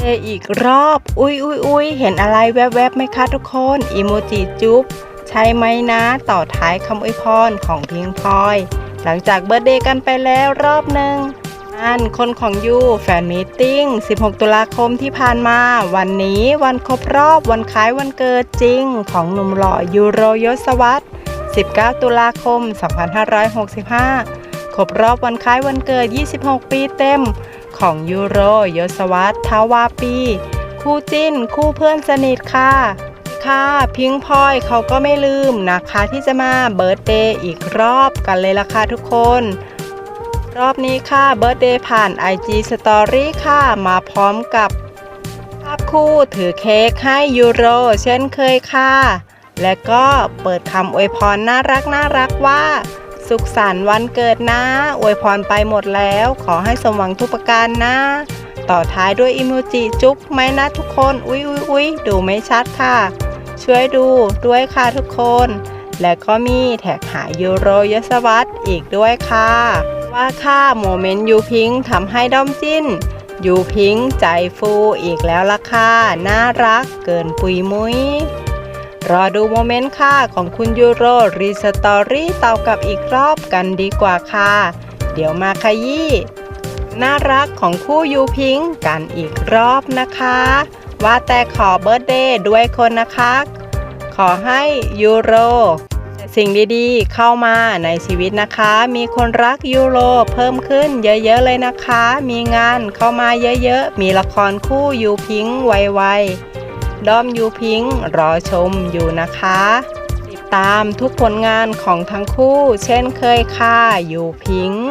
เดย์อีกรอบ อุ๊ยอุ๊ยอุ๊ยเห็นอะไรแวบๆไหมคะทุกคนอีโมจิจุ๊บใช่ไหมนะต่อท้ายคำอวยพรของพิงพลอย หลังจากเบิร์ดเดย์กันไปแล้วรอบหนึ่งอันคนของยูแฟนมีตติ้ง 16 ตุลาคมที่ผ่านมา วันนี้วันครบรอบวันคล้ายวันเกิดจริง ของหนุ่มหล่อยูโรยศวรร19 ตุลาคม 2565 ครบรอบวันคล้ายวันเกิด 26 ปีเต็ม ของยูโรยศวรรษทาวาปี คู่จิ้น คู่เพื่อนสนิทค่ะ ค่ะพิงพอยเขาก็ไม่ลืมนะคะที่จะมาเบิร์ตเดย์อีกรอบกันเลยล่ะค่ะทุกคน รอบนี้ค่ะเบิร์ตเดย์ผ่าน IG Story ค่ะ มาพร้อมกับภาพคู่ถือเค้กให้ยูโรเช่นเคยค่ะ และก็เปิดคำอวยพรน่ารักน่ารักว่า สุขสันต์วันเกิดนะ อวยพรไปหมดแล้ว ขอให้สมหวังทุกประการนะ ต่อท้ายด้วยอิโมจิจุ๊บไหมนะทุกคน อุ๊ยอุ๊ยอุ๊ยดูไม่ชัดค่ะ ช่วยดูด้วยค่ะทุกคน และก็มีแท็กหายูโรยศวรรษอีกด้วยค่ะ ว่าค่าโมเมนต์ยูพิงค์ทำให้ด้อมจิ้นยูพิงค์ใจฟูอีกแล้วล่ะค่ะ น่ารักเกินปุยมุ้ย รอดูโมเมนต์ค่ะของคุณยูโรรีสตอรี่ตอกับอีกรอบกันดีกว่าค่ะ เดี๋ยวมาขยี้น่ารักของคู่ยูพิงกันอีกรอบนะคะ ว่าแต่ขอเบิร์ดเดย์ด้วยคนนะคะ ขอให้ยูโรสิ่งดีๆ เข้ามาในชีวิตนะคะ มีคนรักยูโรเพิ่มขึ้นเยอะๆเลยนะคะ มีงานเข้ามาเยอะๆ มีละครคู่ยูพิงไวๆ ด้อมยูพิงค์รอชมอยู่นะคะ ติดตามทุกผลงานของทั้งคู่ เช่นเคยค่ะยูพิงค์